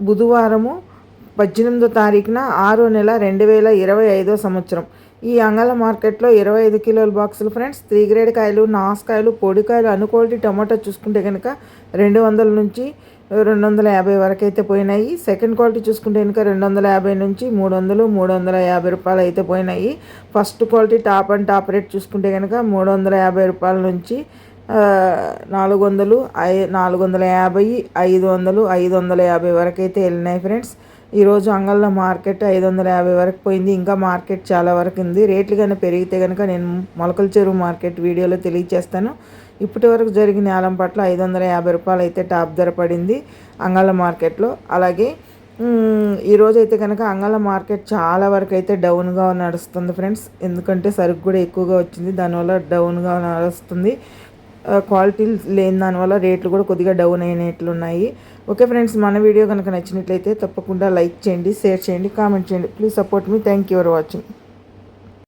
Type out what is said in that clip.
బుధవారము పద్దెనిమిదో తారీఖున ఆరో నెల రెండు వేల ఇరవై ఐదో సంవత్సరం. ఈ అంగళ మార్కెట్లో ఇరవై ఐదు కిలోల బాక్సులు ఫ్రెండ్స్ త్రీ గ్రేడ్ కాయలు నాసుకాయలు పొడికాయలు అనుకోటి టమాటా చూసుకుంటే కనుక రెండు వందల నుంచి రెండు వందల యాభై వరకు అయితే పోయినాయి. సెకండ్ క్వాలిటీ చూసుకుంటే కనుక రెండు వందల యాభై నుంచి మూడు వందలు మూడు వందల యాభై రూపాయలు అయితే పోయినాయి. First quality top and top rate చూసుకుంటే కనుక మూడు వందల యాభై రూపాయల నుంచి నాలుగు వందలు ఐ నాలుగు వందల యాభై ఐదు వందలు ఐదు వందల యాభై వరకు అయితే వెళ్ళినాయి ఫ్రెండ్స్. ఈరోజు అంగళ్ళ మార్కెట్ ఐదు వందల యాభై వరకు పోయింది. ఇంకా మార్కెట్ చాలా వరకు ఉంది. రేట్లు కనుక పెరిగితే కనుక నేను మొలకల చెరువు మార్కెట్ వీడియోలో తెలియజేస్తాను ఇప్పటి వరకు జరిగిన ఆలం పట్ల ఐదు వందల యాభై రూపాయలు అయితే టాప్ ధర పడింది అంగళ్ళ మార్కెట్లో. అలాగే ఈరోజు అయితే కనుక అంగళ మార్కెట్ చాలా వరకు అయితే డౌన్గా నడుస్తుంది ఫ్రెండ్స్. ఎందుకంటే సరుకు కూడా ఎక్కువగా వచ్చింది. దానివల్ల డౌన్గా నడుస్తుంది. క్వాలిటీ లేని దానివల్ల రేట్లు కూడా కొద్దిగా డౌన్ అయినట్లు ఉన్నాయి ఓకే ఫ్రెండ్స్ మన వీడియో కనుక నచ్చినట్లయితే తప్పకుండా లైక్ చేయండి షేర్ చేయండి కామెంట్ చేయండి. Please support me thank you for watching